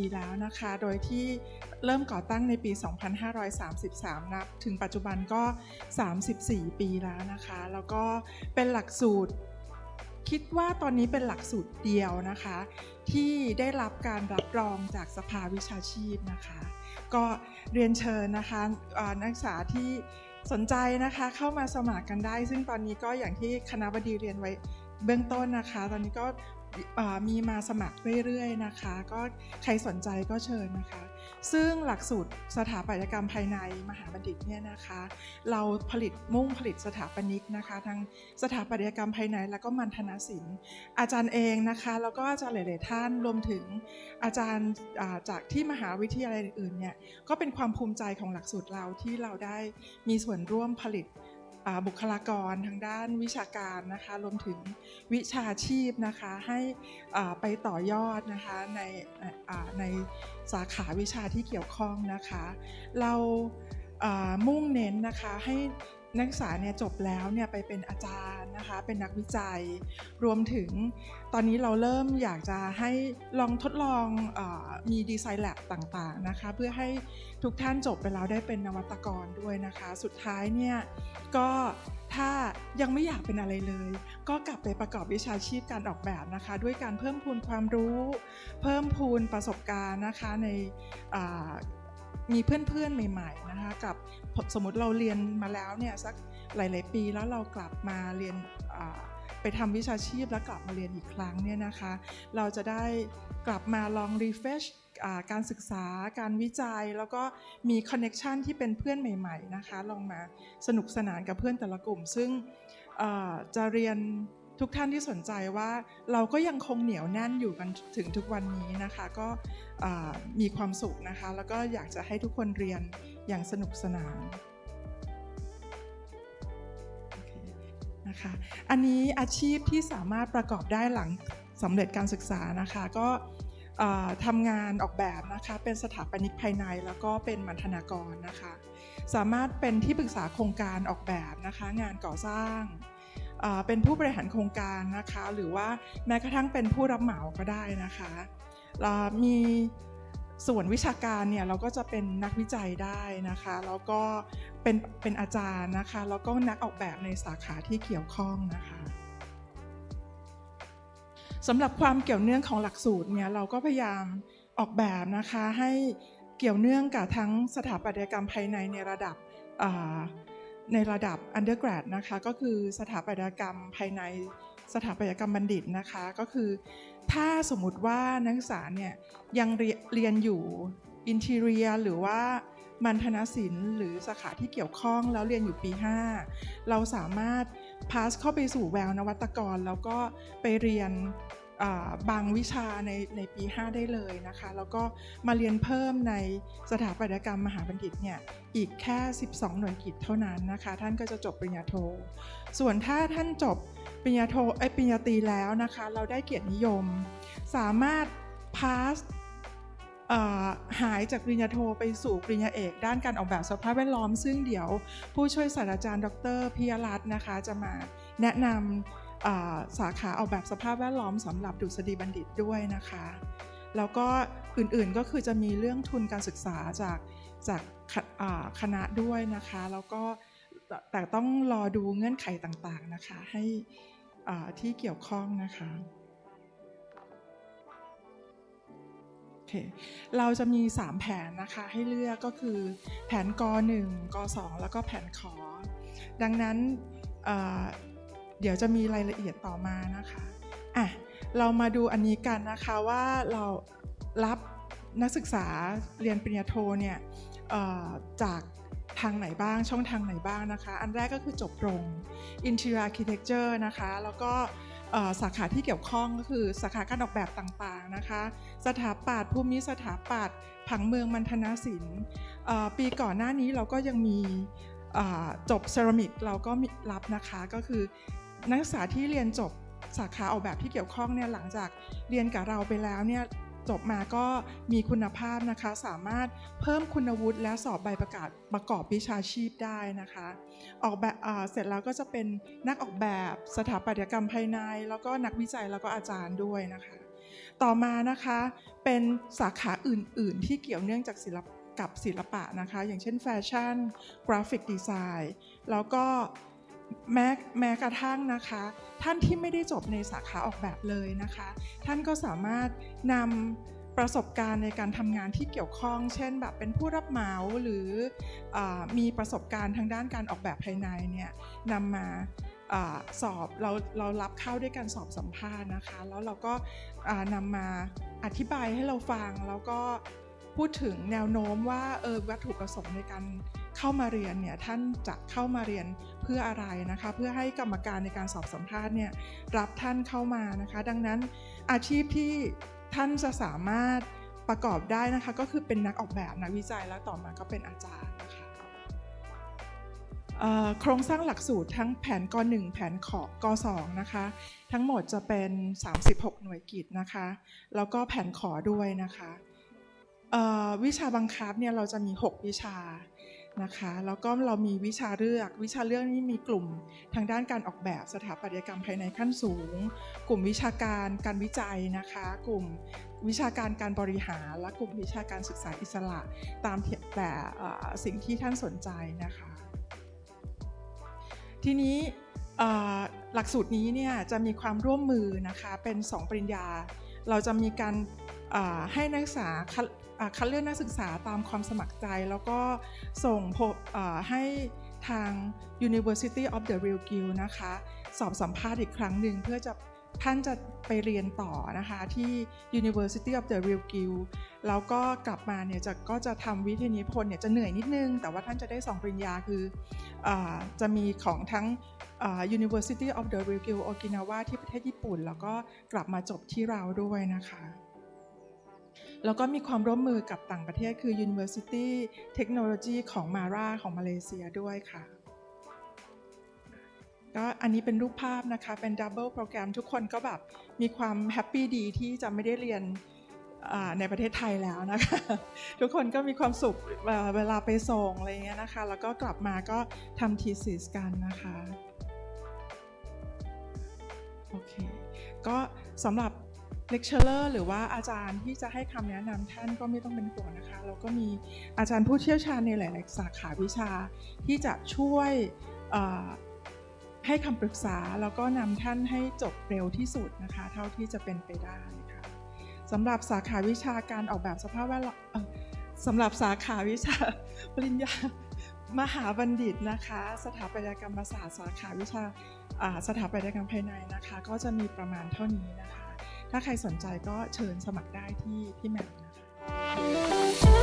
ปีแล้วนะคะ โดยที่เริ่มก่อตั้งในปี 2533นับถึงปัจจุบันก็ 34 ปีแล้วนะคะ แล้วก็เป็นหลักสูตรคิดว่าตอนนี้เป็นหลักสูตรเดียวนะคะ ที่ได้รับการรับรองจากสภาวิชาชีพนะคะ ก็เรียนเชิญนะคะนักศึกษาที่สนใจนะคะเข้ามาสมัครกันได้ ซึ่งตอนนี้ก็อย่างที่คณะบดีเรียนไว้เบื้องต้นนะคะ ตอนนี้ก็ มีมาสมัครเรื่อยๆนะคะ ก็ใครสนใจก็เชิญนะคะ ซึ่งหลักสูตรสถาปัตยกรรมภายในมหาบัณฑิตเนี่ยนะคะ เราผลิตมุ่งผลิตสถาปนิกนะคะทั้งสถาปัตยกรรมภายใน แล้วก็มัณฑนศิลป์อาจารย์เองนะคะ แล้วก็อาจารย์หลาย ๆ ท่านรวมถึงอาจารย์จากที่มหาวิทยาลัยอื่นๆเนี่ยก็เป็นความภูมิใจของหลักสูตรเราที่เราได้มีส่วนร่วมผลิต บุคลากรทางด้านวิชาการนะคะรวมถึงวิชาชีพนะคะให้ไปต่อยอดนะคะในในสาขาวิชาที่เกี่ยวข้องนะคะ เราอ่ามุ่งเน้นนะคะให้ นักศึกษาเนี่ยจบแล้วเนี่ยไปเป็นอาจารย์นะคะ เป็นนักวิจัย รวมถึงตอนนี้เราเริ่มอยากจะให้ลองทดลองอมีดีไซน์แลบต่างๆนะคะ เพื่อให้ทุกท่านจบไปแล้วได้เป็นนวัตกรด้วยนะคะ สุดท้ายเนี่ยก็ถ้ายังไม่อยากเป็นอะไรเลย ก็กลับไปประกอบวิชาชีพการออกแบบนะคะ ด้วยการเพิ่มพูนความรู้ เพิ่มพูนประสบการณ์นะคะใน มีเพื่อนๆใหม่ๆนะคะกับสมมติเราเรียนมาแล้วเนี่ยสักหลาย ๆ ปีแล้วเรากลับมาเรียนไปทำวิชาชีพแล้วกลับมาเรียนอีกครั้งเนี่ยนะคะ เราจะได้กลับมาลอง refresh อ่าการศึกษาการวิจัยแล้วก็มีคอนเน็ชันที่เป็นเพื่อนใหม่ ๆ นะคะ ลองมาสนุกสนานกับเพื่อนแต่ละกลุ่ม ซึ่งจะเรียน ทุกท่านที่สนใจว่าเราก็ยังคงเหนียวแน่นอยู่กันถึงทุกวันนี้นะคะ ก็มีความสุขนะคะ แล้วก็อยากจะให้ทุกคนเรียนอย่างสนุกสนานนะคะอันนี้อาชีพที่สามารถประกอบได้หลังสำเร็จการศึกษานะคะ ก็ทำงานออกแบบนะคะเป็นสถาปนิกภายในแล้วก็เป็นมัณฑนากรนะคะ สามารถเป็นที่ปรึกษาโครงการออกแบบนะคะ งานก่อสร้าง เป็นผู้บริหารโครงการนะคะ หรือว่าแม้กระทั่งเป็นผู้รับเหมาก็ได้นะคะเอ่อมีส่วนวิชาการเนี่ยเราก็จะเป็นนักวิจัยได้นะคะแล้วก็เป็นเป็นอาจารย์นะคะแล้วก็นักออกแบบในสาขาที่เกี่ยวข้องนะคะสำหรับความเกี่ยวเนื่องของหลักสูตรเนี่ยเราก็พยายามออกแบบนะคะให้เกี่ยวเนื่องกับทั้งสถาปัตยกรรมภายในในระดับ ในระดับ undergrad นะคะก็คือสถาปัตยกรรมภายในสถาปัตยกรรมบัณฑิตนะคะก็คือ ถ้าสมมุติว่านักศึกษาเนี่ยยังเรียนอยู่ interior หรือว่ามัณฑนศิลป์หรือสาขาที่เกี่ยวข้องแล้วเรียนอยู่ปี 5 เราสามารถ pass เข้าไปสู่แววนวัตกร แล้วก็ไปเรียน บางวิชาในในปี 5 ได้เลยนะคะ แล้วก็มาเรียนเพิ่มในสถาปัตยกรรมมหาบัณฑิตเนี่ยอีกแค่ 12 หน่วยกิตเท่านั้นนะคะ ท่านก็จะจบปริญญาโท ส่วนถ้าท่านจบปริญญาโทไอปริญญาตรีแล้วนะคะ เราได้เกียรตินิยม สามารถ pass หายจากปริญญาโทไปสู่ปริญญาเอก ด้านการออกแบบสภาพแวดล้อม ซึ่งเดี๋ยวผู้ช่วยศาสตราจารย์ ดรพิยรัตน์นะคะ จะมาแนะนำ สาขาออกแบบสภาพแวดล้อมสำหรับดุษฎีบัณฑิตด้วยนะคะ แล้วก็อื่นๆก็คือจะมีเรื่องทุนการศึกษาจากจากคณะด้วยนะคะ แล้วก็แต่ต้องรอดูเงื่อนไขต่างๆนะคะ ให้ที่เกี่ยวข้องนะคะโอเคเราจะมี 3 แผนนะคะให้เลือกก็คือแผนก 1 ก 2 แล้วก็แผนขอ ดังนั้น เดี๋ยวจะมีรายละเอียดต่อมานะคะอะเรามาดูอันนี้กันนะคะว่าเรารับนักศึกษาเรียนปริญญาโทเนี่ยจากทางไหนบ้างช่องทางไหนบ้างนะคะ อันแรกก็คือจบตรง Interior Architecture นะคะ แล้วก็สาขาที่เกี่ยวข้องก็คือสาขาการออกแบบต่างๆนะคะ สถาปัตย์ภูมิสถาปัตย์ผังเมืองมัณฑนศิลป์ปีก่อนหน้านี้เราก็ยังมีจบเซรามิกเราก็รับนะคะก็คือ นักศึกษาที่เรียนจบสาขาออกแบบที่เกี่ยวข้องเนี่ยหลังจากเรียนกับเราไปแล้วเนี่ยจบมาก็มีคุณภาพนะคะ สามารถเพิ่มคุณวุฒิและสอบใบประกาศประกอบวิชาชีพได้นะคะ ออกแบบเสร็จแล้วก็จะเป็นนักออกแบบสถาปัตยกรรมภายใน แล้วก็นักวิจัยแล้วก็อาจารย์ด้วยนะคะ ต่อมานะคะเป็นสาขาอื่น ๆ ที่เกี่ยวเนื่องจากศิลปกับศิลปะนะคะ อย่างเช่นแฟชั่น กราฟิกดีไซน์แล้วก็ แม้แม้กระทั่งนะคะ ท่านที่ไม่ได้จบในสาขาออกแบบเลยนะคะ ท่านก็สามารถนำประสบการณ์ในการทำงานที่เกี่ยวข้อง เช่น แบบเป็นผู้รับเหมาหรืออมีประสบการณ์ทางด้านการออกแบบภายในเนี่ยนำมาอสอบเราเรารับเข้าด้วยการสอบสัมภาษณ์นะคะ แล้วเราก็นำมาอธิบายให้เราฟังแล้วก็พูดถึงแนวโน้มว่าเออวัตถุประสงค์ในการ เข้ามาเรียนเนี่ยท่านจะเข้ามาเรียนเพื่ออะไรนะคะ เพื่อให้กรรมการในการสอบสัมภาษณ์เนี่ยรับท่านเข้ามานะคะ ดังนั้นอาชีพที่ท่านจะสามารถประกอบได้นะคะ ก็คือเป็นนักออกแบบนักวิจัยแล้วต่อมาก็เป็นอาจารย์นะคะโครงสร้างหลักสูตรทั้งแผนก1แผนขอก2นะคะ ทั้งหมดจะเป็น 36 หน่วยกิจนะคะ แล้วก็แผนขอด้วยนะคะวิชาบังคับเนี่ยเราจะมี 6 วิชา นะคะแล้วก็เรามีวิชาเลือก วิชาเลือกนี่มีกลุ่มทางด้านการออกแบบสถาปัตยกรรมภายในขั้นสูง กลุ่มวิชาการการวิจัยนะคะ กลุ่มวิชาการการบริหาร และกลุ่มวิชาการศึกษาอิสระ ตามแต่เอ่สิ่งที่ท่านสนใจนะคะ ทีนี้หลักสูตรนี้เนี่ยจะมีความร่วมมือนะคะเป็น 2 ปริญญา เราจะมีการให้นักศึกษา คัดเลือกนักศึกษาตามความสมัครใจ แล้วก็ส่งโพให้ทาง University of the Real Guild นะคะ สอบสัมภาษณ์อีกครั้งหนึ่งเพื่อจะท่านจะไปเรียนต่อนะคะที่ University of the Real Guild แล้วก็กลับมาเนี่ยจะก็จะทำวิทยานิพนธ์เนี่ยจะเหนื่อยนิดนึง แต่ว่าท่านจะได้2ปริญญาคืออจะมีของทั้ง University of the Real Guild Okinawa ที่ประเทศญี่ปุ่น แล้วก็กลับมาจบที่เราด้วยนะคะ แล้วก็มีความร่วมมือกับต่างประเทศคือ University Technology ของมาราของมาเลเซียด้วยค่ะก็อันนี้เป็นรูปภาพนะคะ เป็นดับเบิลโปรแกรมทุกคนก็แบบมีความแฮปปี้ดีที่จะไม่ได้เรียนในประเทศไทยแล้วนะคะ ทุกคนก็มีความสุขเอ่อเวลาไปส่งอะไรเงี้ยนะคะ แล้วก็กลับมาก็ทำทีสิสกันนะคะ โอเค ก็สำหรับ เลคเชอร์หรือว่าอาจารย์ที่จะให้คำแนะนำท่านก็ไม่ต้องเป็นห่วงนะคะ เราก็มีอาจารย์ผู้เชี่ยวชาญในหลาย ๆ สาขาวิชาที่จะช่วยให้คำปรึกษาแล้วก็นำท่านให้จบเร็วที่สุดนะคะ เท่าที่จะเป็นไปได้ค่ะสำหรับสาขาวิชาการออกแบบสภาพแวดล้อมสำหรับสาขาวิชาปริญญามหาบัณฑิตนะคะ สถาปัตยกรรมศาสตร์สาขาวิชาสถาปัตยกรรมภายในนะคะ ก็จะมีประมาณเท่านี้นะคะ ถ้าใครสนใจก็เชิญสมัครได้ที่ที่แมทนะคะ